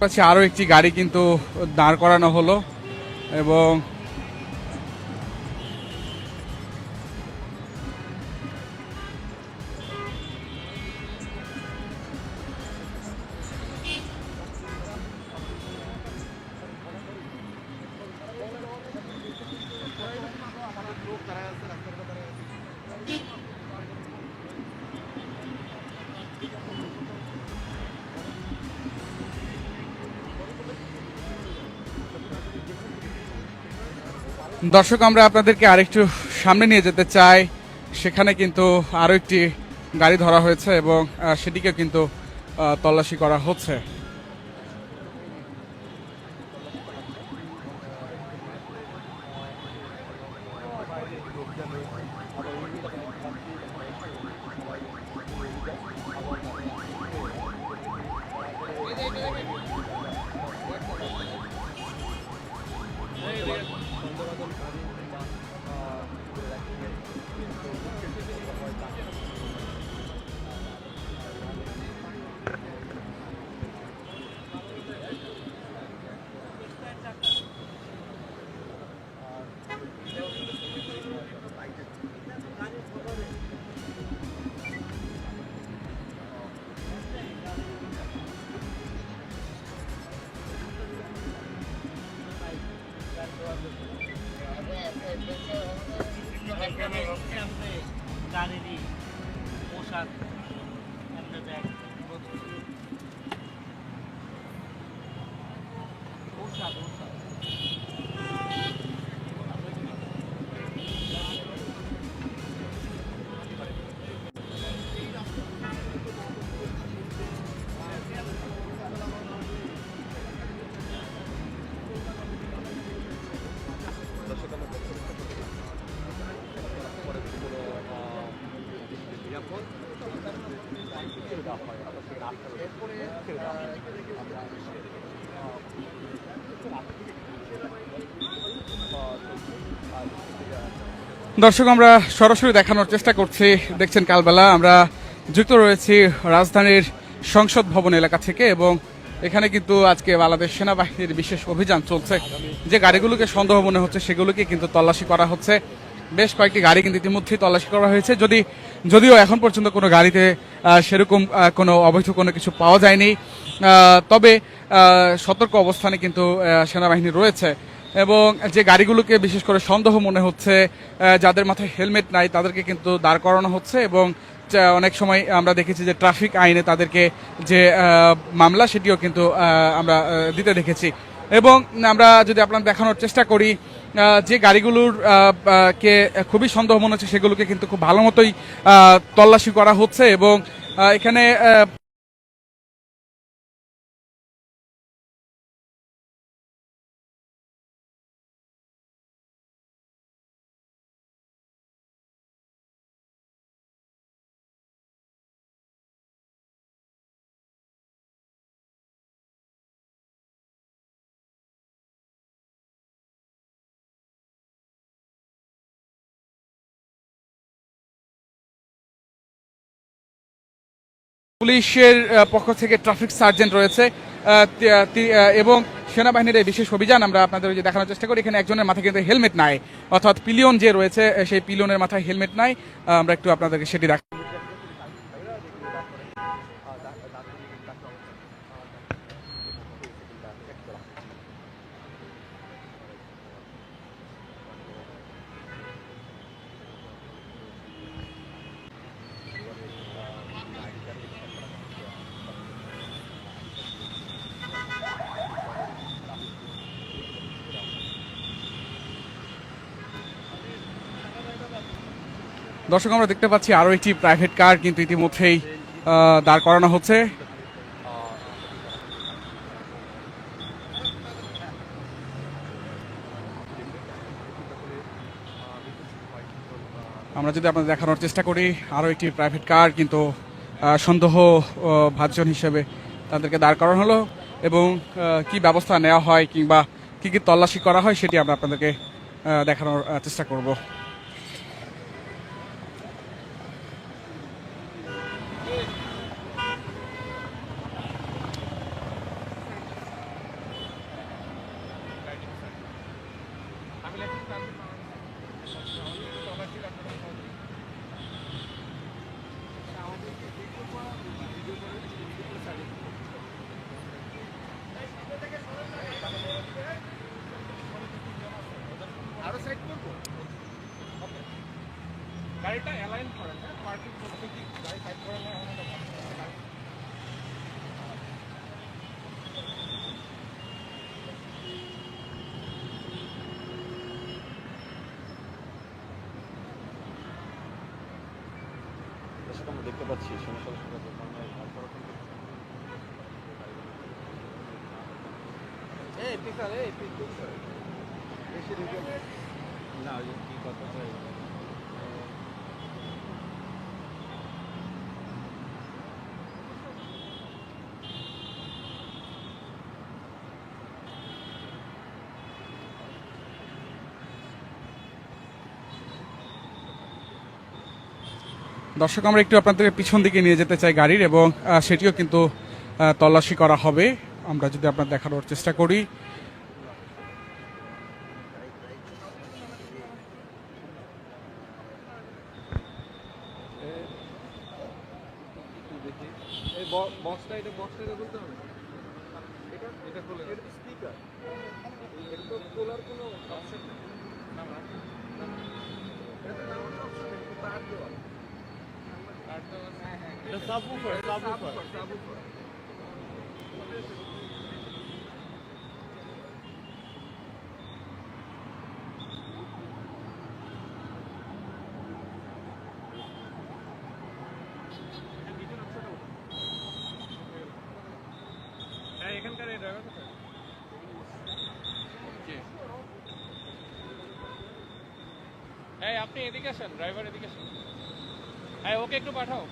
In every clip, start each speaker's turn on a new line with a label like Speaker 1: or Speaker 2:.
Speaker 1: পাচ্ছি আরও একটি গাড়ি কিন্তু দাঁড় করানো হলো এবং দর্শক, আমরা আপনাদেরকে আরেকটু সামনে নিয়ে যেতে চাই। সেখানে কিন্তু আরও একটি গাড়ি ধরা হয়েছে এবং সেটিকে কিন্তু তল্লাশি করা হচ্ছে। দর্শক, আমরা সরাসরি দেখানোর চেষ্টা করছি। দেখছেন কালবেলা, আমরা যুক্ত রয়েছি রাজধানীর সংসদ ভবন এলাকা থেকে এবং এখানে কিন্তু আজকে বাংলাদেশ সেনাবাহিনীর বিশেষ অভিযান চলছে। যে গাড়িগুলোকে সন্দেহ মনে হচ্ছে, সেগুলোকে কিন্তু তল্লাশি করা হচ্ছে। বেশ কয়েকটি গাড়ি কিন্তু ইতিমধ্যেই তল্লাশি করা হয়েছে। যদি, যদিও এখন পর্যন্ত কোনো গাড়িতে সেরকম কোনো অবৈধ কোনো কিছু পাওয়া যায়নি। তবে সতর্ক অবস্থানে কিন্তু সেনাবাহিনী রয়েছে। এবং যে গাড়িগুলোকে বিশেষ করে সন্দেহ মনে হচ্ছে যাদের মাথায় হেলমেট নাই, তাদেরকে কিন্তু দাঁড় করানো হচ্ছে এবং অনেক সময় আমরা দেখেছি যে ট্রাফিক আইনে তাদেরকে যে মামলা, সেটিও কিন্তু আমরা দিতে দেখেছি। এবং আমরা যদি আপনার দেখানোর চেষ্টা করি যে গাড়িগুলোর কে খুবই সন্দেহ মনে হচ্ছে, সেগুলোকে কিন্তু খুব ভালো মতোই তল্লাশি করা হচ্ছে এবং এখানে পুলিশের পক্ষ থেকে ট্রাফিক সার্জেন্ট রয়েছে। এবং সেনাবাহিনীর এই বিশেষ অভিযান আমরা আপনাদের যে দেখানোর চেষ্টা করি, এখানে একজনের মাথায় কিন্তু হেলমেট নাই। অর্থাৎ পিলিয়ন যে রয়েছে সেই পিলিয়নের মাথায় হেলমেট নাই। আমরা একটু আপনাদেরকে সেটি দেখ দর্শক, আমরা দেখতে পাচ্ছি আরও একটি প্রাইভেট কার কিন্তু ইতিমধ্যেই দাঁড় করানো হচ্ছে। আমরা যদি আপনাদের দেখানোর চেষ্টা করি, আরও একটি প্রাইভেট কার কিন্তু সন্দেহ ভাজন হিসেবে তাদেরকে দাঁড় করানো হলো এবং কি ব্যবস্থা নেওয়া হয় কিংবা কি কি তল্লাশি করা হয় সেটি আমরা আপনাদেরকে দেখানোর চেষ্টা করব আরও সাইড করব গাড়িটা অ্যালাইন করেন হ্যাঁ পার্কিং করতে কি গাড়ি সাইড করেন না আমাদের গাড়ি
Speaker 2: দর্শক আমরা দেখতে পাচ্ছি সমস্যা দোকানে
Speaker 1: এই পিছার এই পিছার বেশি
Speaker 2: না কি কথা
Speaker 1: দর্শক, আমরা একটু আপনাদের পিছন দিকে নিয়ে যেতে চাই গাড়ির এবং সেটিও কিন্তু তল্লাশি করা হবে। আমরা যদি আপনার দেখানোর চেষ্টা করি।
Speaker 2: হ্যাঁ হ্যাঁ
Speaker 3: এটা সাবউফার সাবউফার
Speaker 2: সাবুফার
Speaker 3: হ্যাঁ এখানকার এই ড্রাইভার কোথায় এই আপনি এদিকে আসেন ড্রাইভার এদিকে আসেন হ্যাঁ ওকে একটু পাঠাও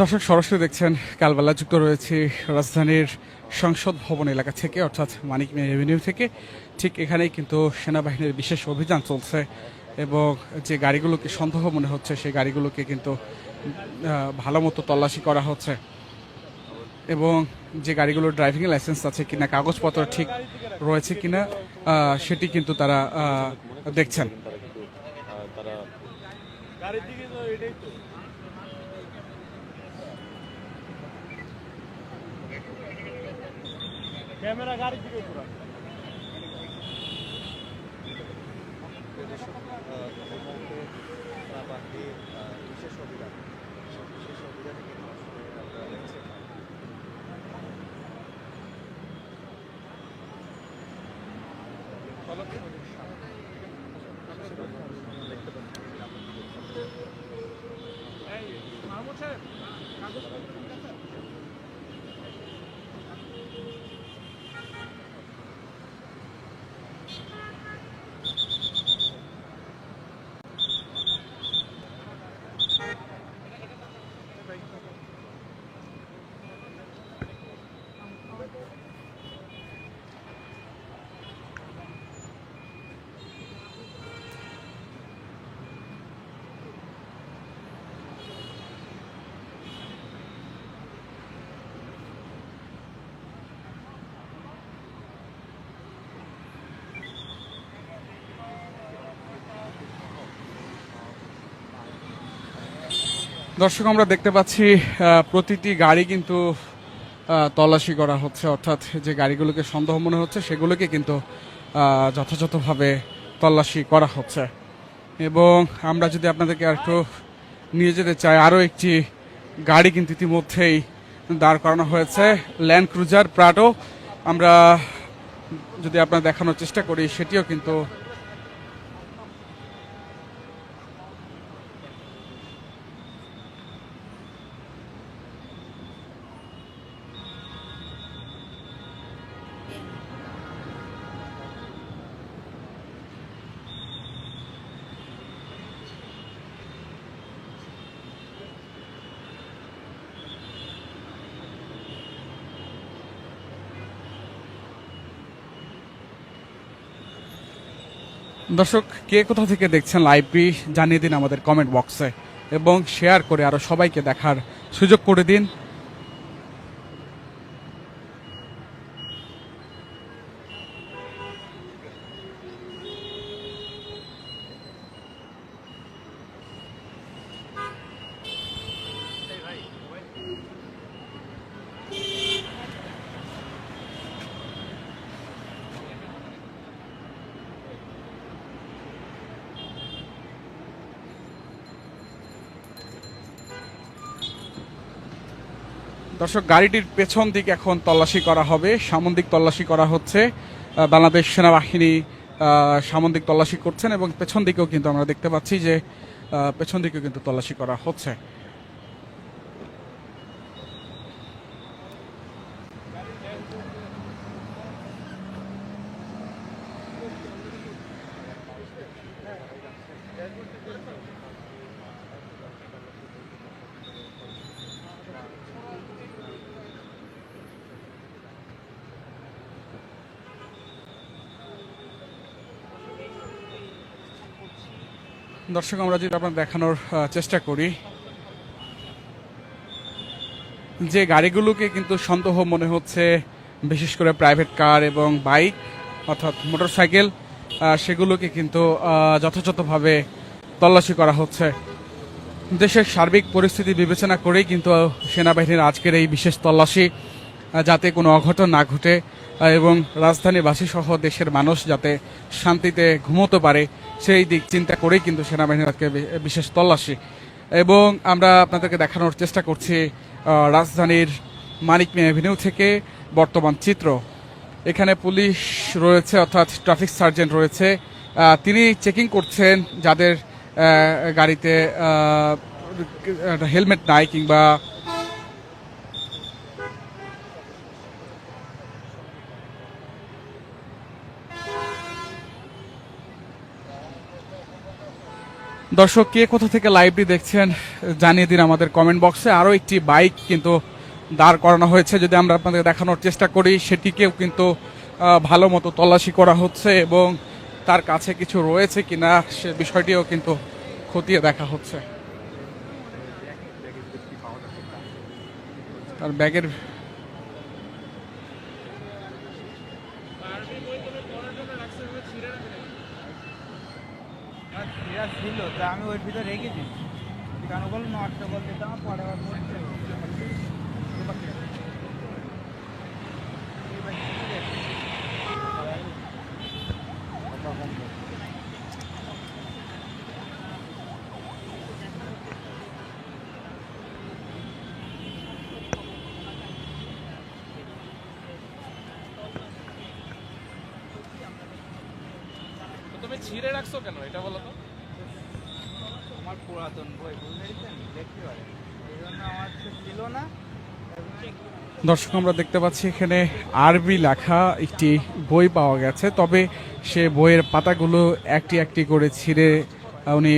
Speaker 1: দর্শক সরাসরি দেখছেন কালবেলা যুক্ত রয়েছে রাজধানীর সংসদ ভবন এলাকা থেকে, অর্থাৎ মানিক মিয়া এভিনিউ থেকে। ঠিক এখানেই কিন্তু সেনাবাহিনীর বিশেষ অভিযান চলছে এবং যে গাড়িগুলোকে সন্দেহ মনে হচ্ছে, সেই গাড়িগুলোকে কিন্তু ভালো মতো তল্লাশি করা হচ্ছে। এবং যে গাড়িগুলোর ড্রাইভিং লাইসেন্স আছে কিনা, কাগজপত্র ঠিক রয়েছে কিনা সেটি কিন্তু তারা দেখছেন
Speaker 2: তারা কিন্তু আহ, তারা
Speaker 3: গাড়ির তো এটাই তো। ক্যামেরা গাড়ির দিকে পুরো
Speaker 2: বিশেষ অভিযান বিশেষ অভিযানে কিন্তু আসলে আপনারা দেখছেন
Speaker 3: এই thank
Speaker 1: দর্শক, আমরা দেখতে পাচ্ছি প্রতিটি গাড়ি কিন্তু তল্লাশি করা হচ্ছে। অর্থাৎ যে গাড়িগুলোকে সন্দেহ মনে হচ্ছে, সেগুলোকে কিন্তু যথাযথভাবে তল্লাশি করা হচ্ছে। এবং আমরা যদি আপনাদেরকে আর একটু নিয়ে যেতে চাই, আরও একটি গাড়ি কিন্তু ইতিমধ্যেই দাঁড় করানো হয়েছে ল্যান্ড ক্রুজার প্রাডো আমরা যদি আপনার দেখানোর চেষ্টা করি, সেটিও কিন্তু দর্শক, কে কোথা থেকে দেখছেন লাইভটি জানিয়ে দিন আমাদের কমেন্ট বক্সে এবং শেয়ার করে আরও সবাইকে দেখার সুযোগ করে দিন। দর্শক, গাড়িটির পেছন দিক এখন তল্লাশি করা হবে। সামন্দিক তল্লাশি করা হচ্ছে। বাংলাদেশ সেনাবাহিনী সামুদ্রিক তল্লাশি করছেন এবং পেছন দিকেও কিন্তু আমরা দেখতে পাচ্ছি যে পেছন দিকেও কিন্তু তল্লাশি করা হচ্ছে। দর্শক, আমরা যদি আপনার দেখানোর চেষ্টা করি। যে গাড়িগুলোকে কিন্তু সন্দেহ মনে হচ্ছে, বিশেষ করে প্রাইভেট কার এবং বাইক অর্থাৎ মোটরসাইকেল সেগুলোকে কিন্তু যথাযথভাবে তল্লাশি করা হচ্ছে। দেশের সার্বিক পরিস্থিতি বিবেচনা করেই কিন্তু সেনাবাহিনীর আজকের এই বিশেষ তল্লাশি। যাতে কোনো অঘটন না ঘটে এবং রাজধানীবাসী সহ দেশের মানুষ যাতে শান্তিতে ঘুমোতে পারে, সেই দিক চিন্তা করেই কিন্তু সেনাবাহিনীর আজকে বিশেষ তল্লাশি। এবং আমরা আপনাদেরকে দেখানোর চেষ্টা করছি রাজধানীর মানিক মিয়া অ্যাভিনিউ থেকে বর্তমান চিত্র। এখানে পুলিশ রয়েছে, অর্থাৎ ট্রাফিক সার্জেন্ট রয়েছে। তিনি চেকিং করছেন যাদের গাড়িতে হেলমেট নাই কিংবা দর্শক, কে কোথা থেকে লাইভটি দেখছেন জানিয়ে দিন আমাদের কমেন্ট বক্সে আরও একটি বাইক কিন্তু দাঁড় করানো হয়েছে। যদি আমরা আপনাদের দেখানোর চেষ্টা করি, সেটিকেও কিন্তু ভালো মতো তল্লাশি করা হচ্ছে এবং তার কাছে কিছু রয়েছে কিনা, সে বিষয়টিও কিন্তু খতিয়ে দেখা হচ্ছে। তার ব্যাগের
Speaker 4: এরা ছিল, তা আমি ওর ভিতরে রেখেছি। কারণ ওগুলো নষ্ট বলতে তো আমার পরে আবার
Speaker 3: তুমি ছিঁড়ে রাখছো কেন? এটা বলো তো।
Speaker 4: আমার পুরাতন বই বুঝতে দেখতে পারে এই জন্য আমার তো ছিল না।
Speaker 1: দর্শক আমরা দেখতে পাচ্ছি এখানে আরবি লেখা একটি বই পাওয়া গেছে। তবে সে বইয়ের পাতাগুলো একটি একটি করে ছিঁড়ে উনি